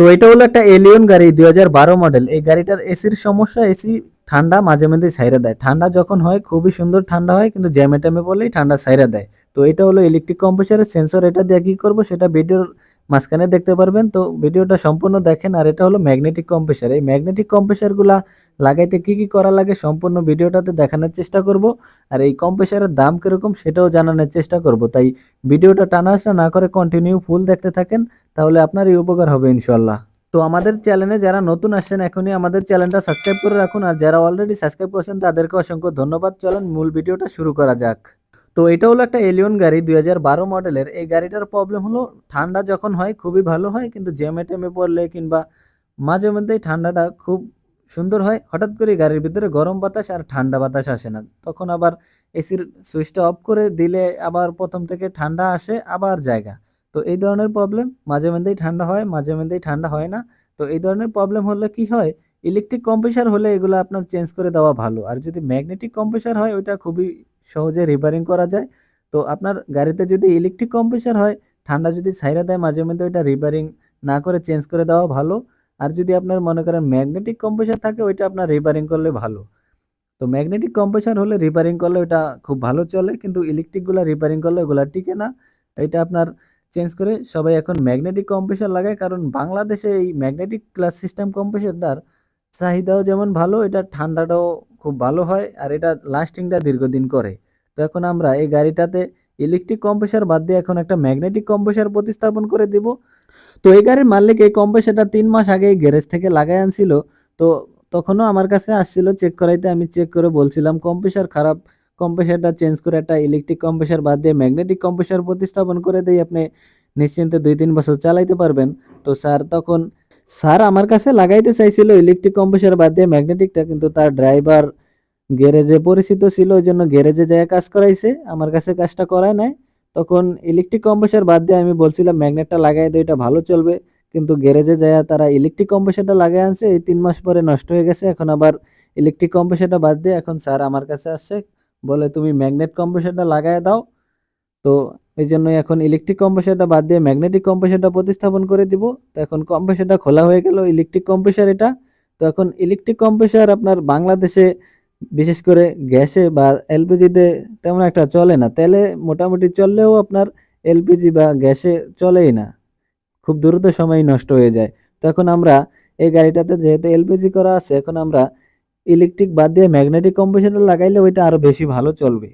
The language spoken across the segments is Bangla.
তো এটা হলো একটা এলিয়ন গাড়ি, দুই হাজার বারো মডেল এই গাড়িটার এসির সমস্যা এসি ঠান্ডা, মাঝে মাঝে সাইরা দেয়। ঠান্ডা যখন হয়, খুবই সুন্দর ঠান্ডা হয়, কিন্তু জ্যামে ট্যামে বলেই ঠান্ডা সাইরা দেয়। তো এটা হলো ইলেকট্রিক কম্প্রেসারের সেন্সর এটা দিয়ে কী করব, সেটা ভিডিওর মাঝখানে দেখতে পারবেন। তো ভিডিওটা সম্পূর্ণ দেখেন, আর এটা হলো ম্যাগনেটিক কম্প্রেসার এই ম্যাগনেটিক কম্প্রেসারগুলা লাগাইতে কি কি করা লাগে সম্পূর্ণ ভিডিওটাতে দেখানোর চেষ্টা করব। আর এই কম্প্রেসারের দাম কীরকম সেটাও জানানোর চেষ্টা করব। তাই ভিডিওটা টানা আসা না করে কন্টিনিউ ফুল দেখতে থাকেন, তাহলে আপনারই উপকার হবে ইনশাল্লাহ তো আমাদের চ্যানেলে যারা নতুন আসছেন, এখনই আমাদের চ্যানেলটা সাবস্ক্রাইব করে রাখুন। আর যারা অলরেডি সাবস্ক্রাইব করেছেন, তাদেরকে অসংখ্য ধন্যবাদ। চলেন মূল ভিডিওটা শুরু করা যাক। তো এটা হলো একটা এলিয়ন গাড়ি দু হাজার বারো মডেলের। এই গাড়িটার প্রবলেম হলো ঠান্ডা যখন হয় খুবই ভালো হয়, কিন্তু জ্যামে টেমে পড়লে কিংবা মাঝে মধ্যেই ঠান্ডাটা খুব সুন্দর হয়, হঠাৎ করে গাড়ির ভিতরে গরম বাতাস আর ঠান্ডা বাতাস আসে না। তখন আবার এসির সুইচটা অফ করে দিলে আবার প্রথম থেকে ঠান্ডা আসে, আবার জায়গা। তো এই ধরনের প্রবলেম মাঝে মধ্যেই ঠান্ডা হয়, মাঝে মধ্যেই ঠান্ডা হয় না। তো এই ধরনের প্রবলেম হলে কি হয়? ইলেকট্রিক কম্প্রেসার হলে এগুলো আপনার চেঞ্জ করে দেওয়া ভালো। আর যদি ম্যাগনেটিক কম্প্রেসার হয়, ওইটা খুবই সহজে রিপেয়ারিং করা যায়। তো আপনার গাড়িতে যদি ইলেকট্রিক কম্প্রেসার হয়, ঠান্ডা যদি ছাইরা দেয়, মাঝে মধ্যে ওইটা রিপেয়ারিং না করে চেঞ্জ করে দেওয়া ভালো। আর যদি আপনার মনে করেন ম্যাগনেটিক কম্প্রেসার থাকে, ওইটা আপনার রিপেয়ারিং করলে ভালো। তো ম্যাগনেটিক কম্প্রেসার হলে রিপেয়ারিং করলে ওটা খুব ভালো চলে, কিন্তু ইলেকট্রিকগুলো রিপেয়ারিং করলে ওগুলা টিকে না। এটা আপনার চেঞ্জ করে সবাই এখন ম্যাগনেটিক কম্প্রেসার লাগায়, কারণ বাংলাদেশে এই ম্যাগনেটিক ক্লাস সিস্টেম কম্প্রেসারটার চাহিদাও যেমন ভালো, এটা ঠান্ডাটাও খুব ভালো হয়, আর এটা লাস্টিংটা দীর্ঘদিন করে। তো এখন আমরা এই গাড়িটাতে ইলেকট্রিক কম্প্রেসার বাদ দিয়ে এখন একটা ম্যাগনেটিক কম্প্রেসার প্রতিস্থাপন করে দিব। তো এই গাড়ির মালিক এই কম্প্রেসারটা তিন মাস আগে গ্যারেজ থেকে লাগাই আনছিল। তো তখনও আমার কাছে আসছিল চেক করাইতে আমি চেক করে বলছিলাম কম্প্রেসার খারাপ কম্প্রেসারটা চেঞ্জ করে একটা ইলেকট্রিক কম্প্রেসার বাদ দিয়ে ম্যাগনেটিক কম্প্রেসার প্রতিস্থাপন করে দিয়ে আপনি নিশ্চিন্তে দুই তিন বছর চালাইতে পারবেন। তো স্যার তখন, স্যার আমার কাছে লাগাইতে চাইছিল ইলেকট্রিক কম্প্রেসার বাদ দিয়ে ম্যাগনেটিকটা কিন্তু তার ড্রাইভার গ্যারেজে পরিচিত ছিল ওই জন্য গ্যারেজে যায় কাজ করাইছে। আমার কাছে কাজটা করায় নাই। তখন ইলেকট্রিক কম্প্রেসার বাদ দিয়ে আমি বলছিলাম ম্যাগনেটটা লাগাই দিই এটা ভালো চলবে। কিন্তু গ্যারেজে যায় তারা ইলেকট্রিক কম্প্রেসারটা লাগাই আনছে, এই তিন মাস পরে নষ্ট হয়ে গেছে। এখন আবার ইলেকট্রিক কম্প্রেসারটা বাদ দিয়ে এখন স্যার আমার কাছে আসছে, বলে তুমি ম্যাগনেট কম্প্রেসারটা লাগাই দাও। তো এই জন্যই এখন ইলেকট্রিক কম্প্রেসারটা বাদ দিয়ে ম্যাগনেটিক কম্প্রেসারটা প্রতিস্থাপন করে দিব। তো এখন কম্প্রেসারটা খোলা হয়ে গেল ইলেকট্রিক কম্প্রেসার এটা তো এখন ইলেকট্রিক কম্প্রেসার আপনার বাংলাদেশে বিশেষ করে গ্যাসে বা এলপিজিতে তেমন একটা চলে না। তেলে মোটামুটি চললেও আপনার এলপিজি বা গ্যাসে চলেই না। খুব দ্রুত সময় নষ্ট হয়ে যায়। তখন আমরা এই গাড়িটাতে যেহেতু এলপিজি করা আছে, এখন আমরা ইলেকট্রিক বাদ দিয়ে ম্যাগনেটিক কম্প্রেসারটা লাগাইলে ওইটা আরও বেশি ভালো চলবে।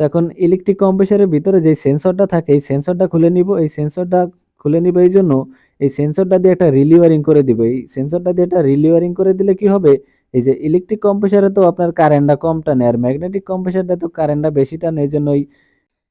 তো এখন ইলেকট্রিক কম্প্রেসারের ভিতরে যে সেন্সরটা থাকে, এই সেন্সরটা খুলে নিব। এই সেন্সরটা খুলে নিব এই জন্য এই সেন্সরটা দিয়ে একটা রিলিওয়ারিং করে দিব। এই সেন্সরটা দিয়ে একটা রিলিওয়ারিং করে দিলে কি হবে? এই যে ইলেকট্রিক কম্প্রেসারে তো আপনার কারেন্টটা কম টানে আর ম্যাগনেটিক কম্প্রেসারটা তো কারেন্টটা বেশি টানে, এই জন্য ওই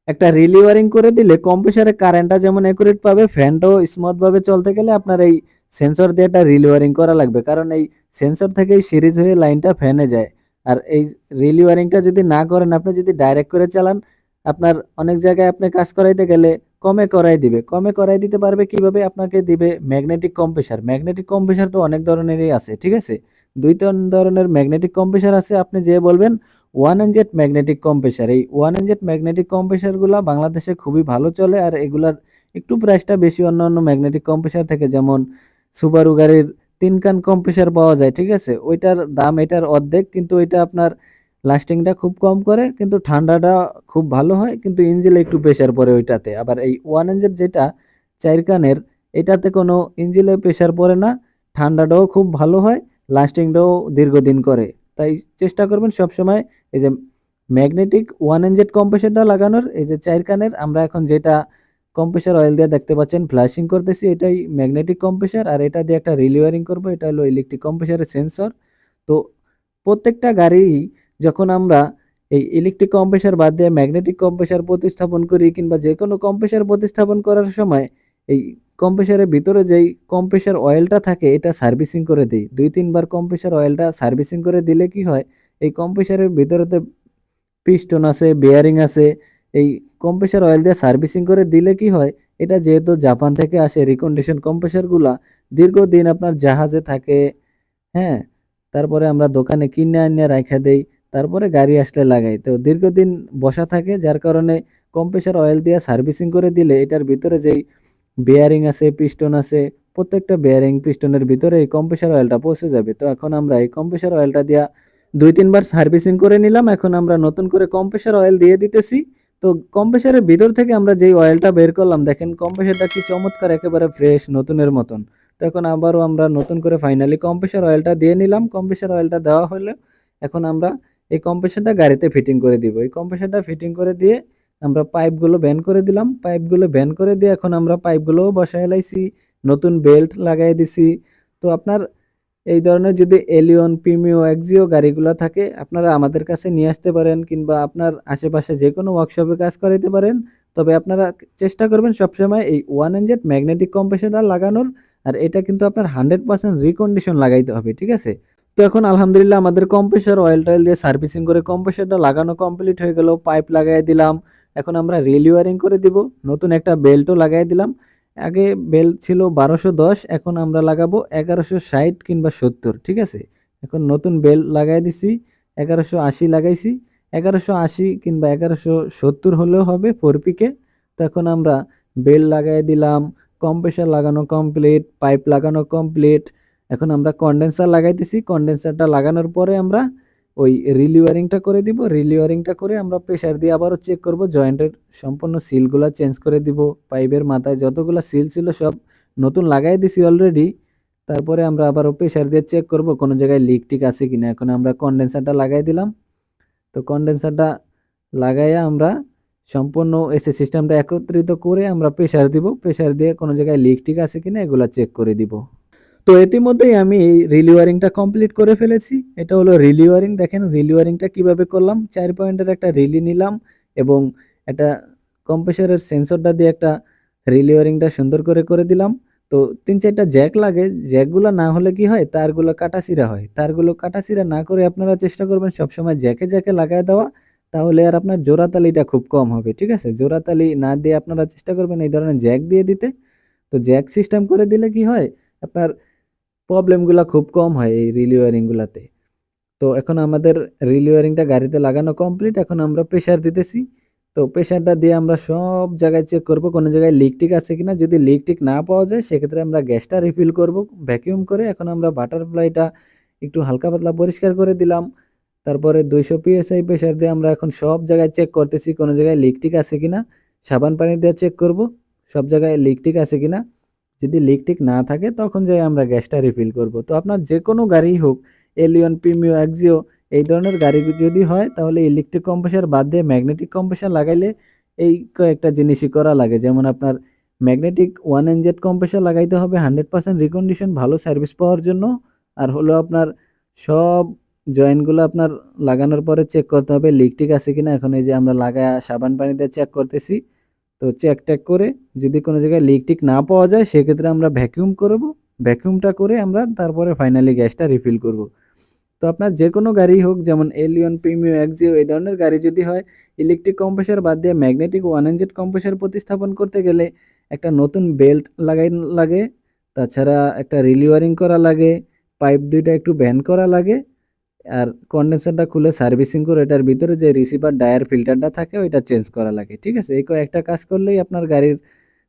একটা রিলিওয়ারিং করে দিলে কম্প্রেসারে কারেন্টটা যেমন অ্যাকুরেট পাবে ফ্যানটাও স্মুথ ভাবে চলতে গেলে আপনার এই সেন্সর দিয়ে একটা রিলিওয়ারিং করা লাগবে। কারণ এই সেন্সর থেকেই সিরিজ হয়ে লাইনটা ফ্যানে যায়। আর এই রিলিওয়ারিংটা যদি না করেন, আপনি যদি ডাইরেক্ট করে চালান, আপনার অনেক জায়গায় আপনি কাজ করাইতে গেলে কমে করাই দিবে। কমে করাই দিতে পারবে কীভাবে? আপনাকে দিবে ম্যাগনেটিক কম্প্রেসার ম্যাগনেটিক কম্প্রেসার তো অনেক ধরনেরই আছে, ঠিক আছে? দুই তিন ধরনের ম্যাগনেটিক কম্প্রেসার আছে, আপনি যে বলবেন ওয়ান এনজেড ম্যাগনেটিক কম্প্রেসার এই ওয়ান এনজেড ম্যাগনেটিক কম্প্রেসারগুলো বাংলাদেশে খুবই ভালো চলে, আর এগুলার একটু প্রাইসটা বেশি অন্য অন্য ম্যাগনেটিক কম্প্রেসার থেকে যেমন সুবারু গাড়ির তিন কান কম্প্রেসার পাওয়া যায়, ঠিক আছে? ওইটার দাম এটার অর্ধেক, কিন্তু এটা আপনার লাস্টিংটা খুব কম করে, কিন্তু ঠান্ডাটা খুব ভালো হয়, কিন্তু ইঞ্জিলে একটু প্রেশার পড়ে ওইটাতে। আবার এই ওয়ান এনজেড যেটা, চার কানের, এটাতে কোনো ইঞ্জিলে প্রেশার পড়ে না, ঠান্ডাটাও খুব ভালো হয় লাস্টিংটাও দীর্ঘদিন করে। তাই চেষ্টা করবেন সবসময় এই যে ম্যাগনেটিক ওয়ান এনজেড কম্প্রেসারটা লাগানোর, এই যে চার কানের, আমরা এখন যেটা কম্প্রেসার অয়েল দিয়ে দেখতে পাচ্ছেন, ফ্লাশিং করতেছি, এটাই ম্যাগনেটিক কম্প্রেসার, আর এটা দিয়ে একটা রিলিওয়ারিং করব, এটা হলো ইলেকট্রিক কম্প্রেসারের সেন্সর। তো প্রত্যেকটা গাড়ি যখন আমরা এই ইলেকট্রিক কম্প্রেসার বাদ দিয়ে ম্যাগনেটিক কম্প্রেসার প্রতিস্থাপন করি, কিংবা যে কোনো কম্প্রেসার প্রতিস্থাপন করার সময় এই কম্প্রেসারের ভিতরে যেই কম্প্রেসার অয়েলটা থাকে, এটা সার্ভিসিং করে দিই। দুই, তিনবার কম্প্রেসার অয়েলটা সার্ভিসিং করে দিলে কি হয়? এই কম্প্রেসারের ভিতরেতে পিস্টন আছে বেয়ারিং আছে, এই কম্প্রেসার অয়েল দিয়ে সার্ভিসিং করে দিলে কি হয়? এটা যেহেতু জাপান থেকে আসে রিকন্ডিশন কম্প্রেসারগুলা দীর্ঘদিন আপনার জাহাজে থাকে হ্যাঁ? তারপরে আমরা দোকানে কিনে আনিয়ে রাখা দেই, তারপরে গাড়ি আসলে লাগাই। তো দীর্ঘদিন বসা থাকে, যার কারণে কম্প্রেসার অয়েল দিয়ে সার্ভিসিং করে দিলে এটার ভিতরে যেই বেয়ারিং আছে পিস্টন আছে, প্রত্যেকটা বেয়ারিং পিস্টনের ভিতরে এই কম্প্রেসার অয়েলটা পৌঁছে যাবে। তো এখন আমরা এই কম্প্রেসার অয়েলটা দিয়া দুই, তিনবার সার্ভিসিং করে নিলাম। এখন আমরা নতুন করে কম্প্রেসার অয়েল দিয়ে দিতেছি। তো কম্প্রেসারের ভিতর থেকে আমরা যেই অয়েলটা বের করলাম, দেখেন কম্প্রেসারটা কি চমৎকার, একেবারে ফ্রেশ নতুনের মতন। তো এখন আবারও আমরা নতুন করে ফাইনালি কম্প্রেসার অয়েলটা দিয়ে নিলাম। কম্প্রেসার অয়েলটা দেওয়া হলে। এখন আমরা এই কম্প্রেসারটা গাড়িতে ফিটিং করে দিব। এই কম্প্রেসারটা ফিটিং করে দিয়ে আমরা পাইপগুলো ব্যান করে দিলাম। পাইপগুলো ব্যান করে দিয়ে এখন আমরা পাইপগুলোও বসায় লাইছি। নতুন বেল্ট লাগাই দিছি। তো আপনার এই ধরনের যদি এলিয়ন প্রিমিও এক্সিও গাড়িগুলো থাকে, আপনারা আমাদের কাছে নিয়ে আসতে পারেন কিংবা আপনার আশেপাশে যে কোনো ওয়ার্কশপে কাজ করাইতে পারেন। তবে আপনারা চেষ্টা করবেন সবসময় এই ওয়ান এনজেড ম্যাগনেটিক কম্প্রেসারটা লাগানোর। আর এটা কিন্তু আপনার হান্ড্রেড পার্সেন্ট রিকন্ডিশন লাগাইতে হবে, ঠিক আছে? তো এখন আলহামদুলিল্লাহ আমাদের কম্প্রেসার অয়েল টয়েল দিয়ে সার্ভিসিং করে কম্প্রেসারটা লাগানো কমপ্লিট হয়ে গেল। পাইপ লাগাই দিলাম। এখন আমরা রিলিওয়ারিং করে দিব। নতুন একটা বেল্টও লাগাই দিলাম। আগে বেল্ট ছিল বারোশো দশ, এখন আমরা লাগাবো এগারোশো ষাট কিংবা সত্তর, ঠিক আছে? এখন নতুন বেল্ট লাগাই দিছি, এগারোশো আশি লাগাইছি। এগারোশো আশি কিংবা এগারোশো সত্তর হলেও হবে ফোর পিকে তো এখন আমরা বেল্ট লাগাই দিলাম, কম্প্রেসার লাগানো কমপ্লিট, পাইপ লাগানো কমপ্লিট। এখন আমরা কন্ডেন্সার লাগাইতেছি কন্ডেন্সারটা লাগানোর পরে আমরা ওই রিলিওয়ারিংটা করে দিব রিলিওয়ারিংটা করে আমরা প্রেশার দিয়ে আবারও চেক করব জয়েন্টের সম্পূর্ণ সিলগুলো চেঞ্জ করে দিব পাইপের মাথায় যতগুলো সিল ছিল সব নতুন লাগাই দিছি অলরেডি তারপরে আমরা আবারও প্রেশার দিয়ে চেক করব কোনো জায়গায় লিক টিক আছে কি না এখন আমরা কন্ডেন্সারটা লাগাই দিলাম। তো কন্ডেন্সারটা লাগাইয়া আমরা সম্পূর্ণ এসি সিস্টেমটা একত্রিত করে আমরা প্রেশার দিব প্রেশার দিয়ে কোনো জায়গায় লিক টিক আছে কিনা এগুলো চেক করে দিব। তো ইতিমধ্যেই আমি এই রিলিওয়ারিংটা কমপ্লিট করে ফেলেছি। এটা হলো রিলিওয়ারিং দেখেন রিলিওয়ারিংটা কীভাবে করলাম? চার পয়েন্টের একটা রিলি নিলাম এবং একটা কম্প্রেসারের সেন্সরটা দিয়ে একটা রিলিওয়ারিংটা সুন্দর করে করে দিলাম। তো তিন চারটা জ্যাক লাগে। জ্যাকগুলো না হলে কি হয়? তারগুলো কাটাছিরা হয়। তারগুলো কাটাছিরা না করে আপনারা চেষ্টা করবেন সবসময় জ্যাকে জ্যাকে লাগায় দেওয়া। তাহলে আর আপনার জোড়াতালিটা খুব কম হবে, ঠিক আছে? জোড়াতালি না দিয়ে আপনারা চেষ্টা করবেন এই ধরনের জ্যাক দিয়ে দিতে। তো জ্যাক সিস্টেম করে দিলে কি হয়? আপনার প্রবলেমগুলো খুব কম হয় এই রিলিওয়ারিংগুলোতে তো এখন আমাদের রিলিওয়ারিংটা গাড়িতে লাগানো কমপ্লিট এখন আমরা প্রেশার দিতেছি। তো প্রেশারটা দিয়ে আমরা সব জায়গায় চেক করব, কোনো জায়গায় লিক টিক আছে কিনা। যদি লিক টিক না পাওয়া যায়, সেক্ষেত্রে আমরা গ্যাসটা রিফিল করব ভ্যাকিউম করে এখন আমরা বাটারফ্লাইটা একটু হালকা পাতলা পরিষ্কার করে দিলাম। তারপরে দুইশো পিএসআই প্রেশার দিয়ে আমরা এখন সব জায়গায় চেক করতেছি, কোনো জায়গায় লিক টিক আছে কিনা। সাবান পানি দিয়ে চেক করব, সব জায়গায় লিক টিক আছে কিনা। যদি লিক টিক না থাকে, তখন যাই আমরা গ্যাসটা রিফিল করব। তো আপনার যে কোনো গাড়ি হোক এলিয়ন প্রিমিও এক্সিও এই ধরনের গাড়ি যদি হয়, তাহলে ইলেকট্রিক কম্প্রেসার বাদ দিয়ে ম্যাগনেটিক কম্প্রেসার লাগাইলে এই কয়েকটা জিনিসই করা লাগে। যেমন আপনার ম্যাগনেটিক ওয়ান এনজেড কম্প্রেসার লাগাইতে হবে হান্ড্রেড পার্সেন্ট রিকন্ডিশন ভালো সার্ভিস পাওয়ার জন্য। আর হলো আপনার সব জয়েন্টগুলো আপনার লাগানোর পরে চেক করতে হবে লিক টিক আছে কিনা। এখন এই যে আমরা লাগায় সাবান পানিতে চেক করতেছি। তো চেক টেক করে যদি কোনো জায়গায় লিক টিক না পাওয়া যায়, সেক্ষেত্রে আমরা ভ্যাকিউম করব। ভ্যাকিউমটা করে আমরা তারপরে ফাইনালি গ্যাসটা রিফিল করব। তো আপনার যে কোনো গাড়ি হোক, যেমন এলিয়ন প্রিমিও এক্সিও এই ধরনের গাড়ি যদি হয় ইলেকট্রিক কম্প্রেসার বাদ দিয়ে ম্যাগনেটিক ওয়ান এনজেড কম্প্রেসার প্রতিস্থাপন করতে গেলে একটা নতুন বেল্ট লাগাই লাগে, তাছাড়া একটা রিলিওয়ারিং করা লাগে পাইপ দুইটা একটু ব্যান করা লাগে আর কন্ডেন্সারটা খুলে সার্ভিসিং করে এটার ভিতরে যে রিসিভার ডায়ার ফিল্টারটা থাকে, ওইটা চেঞ্জ করা লাগে, ঠিক আছে? এই কয়েকটা কাজ করলেই আপনার গাড়ির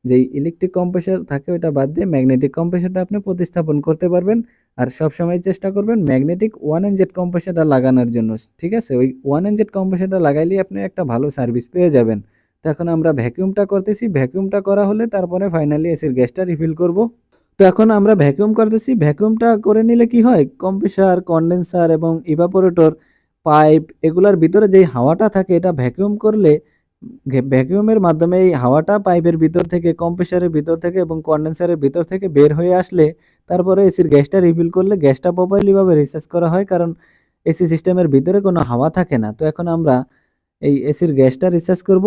যেই ইলেকট্রিক কম্প্রেসার থাকে, ওইটা বাদ দিয়ে ম্যাগনেটিক কম্প্রেসারটা আপনি প্রতিস্থাপন করতে পারবেন। আর সবসময় চেষ্টা করবেন ম্যাগনেটিক ওয়ান এনজেড কম্প্রেসারটা লাগানোর জন্য, ঠিক আছে? ওই ওয়ান এনজেড কম্প্রেসারটা লাগাইলেই আপনি একটা ভালো সার্ভিস পেয়ে যাবেন। তো এখন আমরা ভ্যাকিউমটা করতেছি। ভ্যাকিউমটা করা হলে তারপরে ফাইনালি এসির গ্যাসটা রিফিল করব। তো এখন আমরা ভ্যাকুয়াম করতেছি। ভ্যাকুয়ামটা করে নিলে কি হয়? কম্প্রেসার কন্ডেন্সার এবং ইভাপোরেটর পাইপ এগুলার ভিতরে যেই হাওয়াটা থাকে, এটা ভ্যাকুয়াম করলে ভ্যাকুয়ামের মাধ্যমে এই হাওয়াটা পাইপের ভিতর থেকে কম্প্রেসারের ভিতর থেকে এবং কন্ডেন্সারের ভিতর থেকে বের হয়ে আসলে তারপরে এসির গ্যাসটা রিফিল করলে গ্যাসটা প্রপারলিভাবে রিচার্জ করা হয়, কারণ এসি সিস্টেমের ভিতরে কোনো হাওয়া থাকে না। তো এখন আমরা এই এসির গ্যাসটা রিচার্জ করব।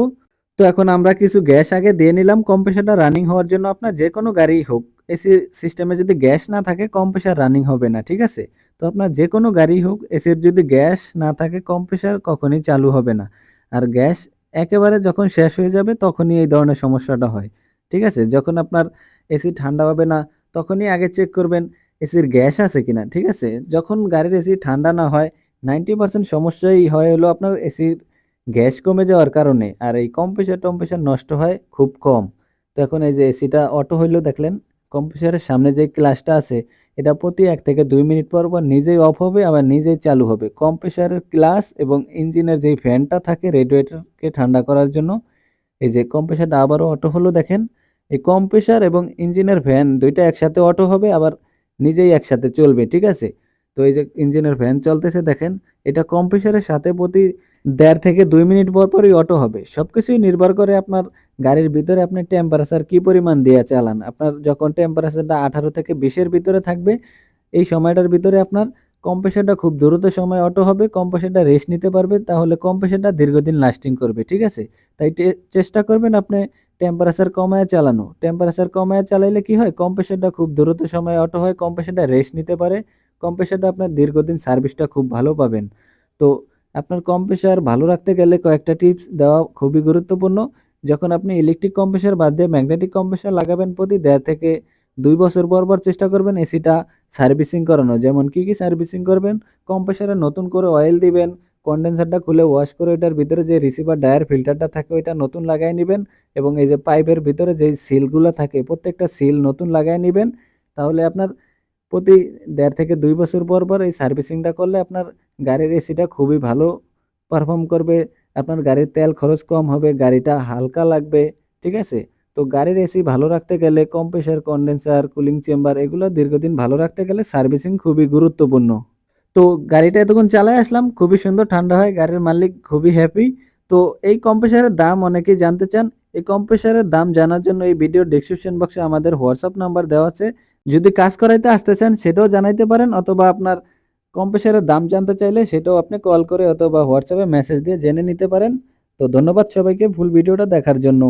তো এখন আমরা কিছু গ্যাস আগে দিয়ে নিলাম। কম্প্রেসারটা রানিং হওয়ার জন্য আপনার যে কোনো গাড়ি হোক এসি সিস্টেমে যদি গ্যাস না থাকে, কম কম্প্রেসার রানিং হবে না, ঠিক আছে? তো আপনার যে কোনো গাড়ি হোক, এসির যদি গ্যাস না থাকে, কম কম্প্রেসার কখনই চালু হবে না। আর গ্যাস একেবারে যখন শেষ হয়ে যাবে, তখনই এই ধরনের সমস্যাটা হয়, ঠিক আছে? যখন আপনার এসি ঠান্ডা হবে না, তখনই আগে চেক করবেন, এসির গ্যাস আছে কিনা, ঠিক আছে? যখন গাড়ির এসি ঠান্ডা না হয় নাইনটি পার্সেন্ট সমস্যাই হয় হলো আপনার এসির গ্যাস কমে যাওয়ার কারণে, আর এই কম্প্রেসার টম্প্রেসার নষ্ট হয় খুব কম। তো এখন এই যে এসিটা অটো হইলেও দেখলেন? কম্প্রেসারের সামনে যে ক্লাসটা আছে, এটা প্রতি এক থেকে দুই মিনিট পর পর নিজেই অফ হবে, আবার নিজেই চালু হবে। কম্প্রেসারের ক্লাস এবং ইঞ্জিনের যেই ফ্যানটা থাকে রেডিয়েটরকে ঠান্ডা করার জন্য, এই যে কম্প্রেসারটা আবারও অটো হলো দেখেন, এই কম্প্রেসার এবং ইঞ্জিনের ফ্যান দুইটা একসাথে অটো হবে, আবার নিজেই একসাথে চলবে, ঠিক আছে? তো এই যে ইঞ্জিনের ফ্যান চলতেছে দেখেন, এটা কম্প্রেসারের সাথে প্রতি দেড় থেকে দুই মিনিট পর পরই অটো হবে। সব কিছুই নির্ভর করে আপনার গাড়ির ভিতরে আপনি টেম্পারেচার কি পরিমাণ দিয়ে চালান। আপনার যখন টেম্পারেচারটা আঠারো থেকে বিশের ভিতরে থাকবে, এই সময়টার ভিতরে আপনার কম্প্রেসারটা খুব দ্রুত সময় অটো হবে কম্প্রেসারটা রেস্ট নিতে পারবে, তাহলে কম্প্রেসারটা দীর্ঘদিন লাস্টিং করবে, ঠিক আছে? তাই চেষ্টা করবেন আপনি টেম্পারেচার কমায় চালানো। টেম্পারেচার কমায় চালাইলে কি হয়? কম্প্রেসারটা খুব দ্রুত সময় অটো হয় কম্প্রেসারটা রেস্ট নিতে পারে। কম্প্রেসারটা আপনার দীর্ঘদিন সার্ভিসটা খুব ভালো পাবেন। তো আপনার কম্প্রেসার ভালো রাখতে গেলে কয়েকটা টিপস দেওয়া খুবই গুরুত্বপূর্ণ। যখন আপনি ইলেকট্রিক কম্প্রেসার বাদ দিয়ে ম্যাগনেটিক কম্প্রেসার লাগাবেন প্রতি দেড় থেকে দুই বছর পর পর চেষ্টা করবেন এসিটা সার্ভিসিং করানো যেমন কি কি সার্ভিসিং করবেন? কম্প্রেসারে নতুন করে অয়েল দিবেন কন্ডেন্সারটা খুলে ওয়াশ করে এটার ভিতরে যে রিসিভার ডায়ার ফিল্টারটা থাকে ওইটা নতুন লাগাই নেবেন এবং এই যে পাইপের ভিতরে যে সিলগুলো থাকে, প্রত্যেকটা সিল নতুন লাগাই নেবেন। তাহলে আপনার প্রতি দেড় থেকে দুই বছর পর পর এই সার্ভিসিংটা করলে আপনার গাড়ির এসিটা খুবই ভালো পারফর্ম করবে। আপনার গাড়ির তেল খরচ কম হবে, গাড়িটা হালকা লাগবে, ঠিক আছে? তো গাড়ির এসি ভালো রাখতে গেলে কম্প্রেসার কন্ডেন্সার কুলিং চেম্বার এগুলো দীর্ঘদিন ভালো রাখতে গেলে সার্ভিসিং খুবই গুরুত্বপূর্ণ। তো গাড়িটা এতক্ষণ চালায় আসলাম, খুবই সুন্দর, ঠান্ডা হয়, গাড়ির মালিক খুবই হ্যাপি তো এই কম্প্রেসারের দাম অনেকেই জানতে চান, এই কম্প্রেসারের দাম জানার জন্য এই ভিডিও ডেসক্রিপশন বক্সে আমাদের হোয়াটসঅ্যাপ নাম্বার দেওয়া আছে। যদি কাজ করাইতে আসতে চান সেটাও জানাইতে পারেন অথবা আপনার কম্প্রেসারের দাম জানতে চাইলে সেটাও আপনি কল করে অথবা হোয়াটসঅ্যাপে মেসেজ দিয়ে জেনে নিতে পারেন। তো ধন্যবাদ সবাইকে ফুল ভিডিওটা দেখার জন্য।